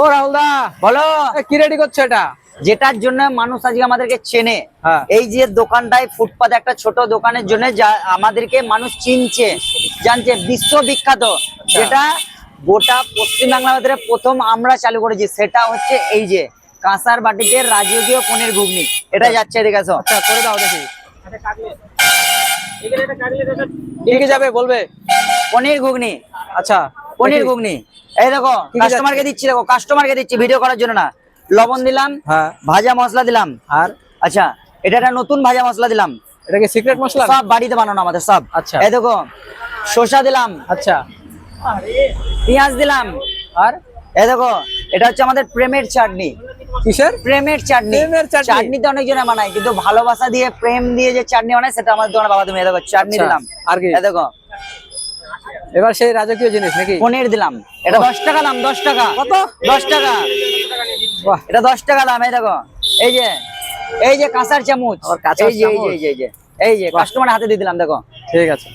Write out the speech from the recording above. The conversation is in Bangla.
ও রাহুল দা বলো কি রেডি করছ এটা? যেটার জন্য মানুষ আজকে আমাদেরকে চেনে। হ্যাঁ। এই যে দোকানটায় ফুটপাতে একটা ছোট দোকানের জন্য যা আমাদেরকে মানুষ চিনছে জানছে বিশ্ববিখ্যাত। যেটা গোটা পশ্চিমবাংলার ভিতরে প্রথম আমরা চালু করেছি। সেটা হচ্ছে এই যে কাঁসার বাটিতে রাজকীয় পনির ঘুগনি। এটা যাচ্ছে এদিকে আসো। আচ্ছা করে দাও দেখি। কি কি যাবে বলবে? পনির ঘুগনি। আচ্ছা। পনির ঘুগনি এই দেখো কাস্টমারকে দিচ্ছি দেখো কাস্টমারকে দিচ্ছি ভিডিও করার জন্য না। লবণ দিলাম হ্যাঁ। ভাজা মশলা দিলাম। আর? আচ্ছা এটা একটা নতুন ভাজা মশলা দিলাম। এটা কি সিক্রেট মশলা? সব বাড়িতে বানানো আমাদের সব। আচ্ছা। এই দেখো শসা দিলাম। আচ্ছা। পেঁয়াজ দিলাম। আর? এই দেখো এটা হচ্ছে আমাদের প্রেমের চাটনি। কিসের? প্রেমের চাটনি। চাটনি? চাটনিতে অনেক জনে বানায় কিন্তু ভালোবাসা দিয়ে প্রেম দিয়ে যে চাটনি বানায় সেটা আমাদের দোকানে বাবা তুমি এই দেখো চাটনি আচ্ছা, দিলাম। আর কি? এই দেখো এবার সেই রাজকীয় জিনিস নাকি? পনির দিলাম। এটা দশ টাকা দাম দশ টাকা। কত? দশ টাকা। এটা দশ টাকা দাম এই দেখো। এই যে এই যে কাঁচার চামচ? এই যে এই যে এই যে কাস্টমার হাতে দিয়ে দিলাম দেখো। ঠিক আছে।